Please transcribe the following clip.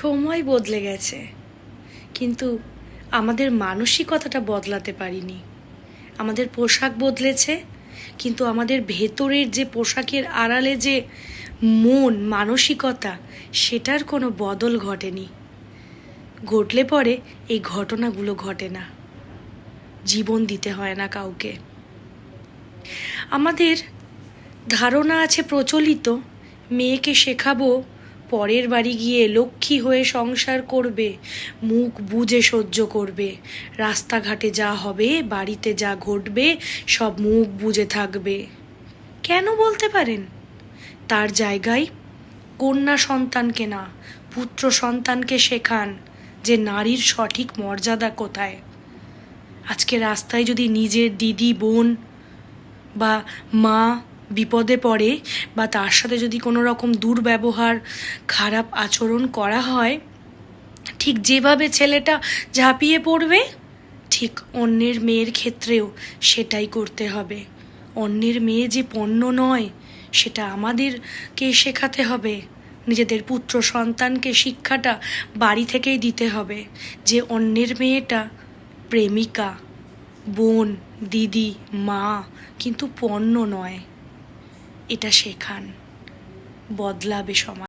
সময় বদলে গেছে। কিন্তু আমাদের মানসিকতাটা বদলাতে পারিনি। আমাদের পোশাক বদলেছে, কিন্তু আমাদের ভেতরের যে পোশাকের আড়ালে যে মন, মানসিকতা, সেটার কোনো বদল ঘটেনি। ঘটলে পরে এই ঘটনাগুলো ঘটে না। জীবন দিতে হয় না কাউকে। আমাদের ধারণা আছে প্রচলিত, মেয়েকে শেখাবো পরের বাড়ি গিয়ে লক্ষ্মী হয়ে সংসার করবে, মুখ বুজে সহ্য করবে। রাস্তাঘাটে যা হবে, বাড়িতে যা ঘটবে, সব মুখ বুজে থাকবে। কেন বলতে পারেন? তার জায়গায় কন্যা সন্তানকে না, পুত্র সন্তানকে শেখান যে নারীর সঠিক মর্যাদা কোথায়। আজকে রাস্তায় যদি নিজের দিদি, বোন বা মা বিপদে পড়ে বা তার সাথে যদি কোনো রকম দুর্ব্যবহার, খারাপ আচরণ করা হয়, ঠিক যেভাবে ছেলেটা ঝাঁপিয়ে পড়বে, ঠিক অন্যের মেয়ের ক্ষেত্রেও সেটাই করতে হবে। অন্যের মেয়ে যে পণ্য নয়, সেটা আমাদেরকে শেখাতে হবে। নিজেদের পুত্র সন্তানকে শিক্ষাটা বাড়ি থেকেই দিতে হবে যে অন্যের মেয়েটা প্রেমিকা, বোন, দিদি, মা কিন্তু পণ্য নয়। এটা শেখান। বদলাবে সমাজ।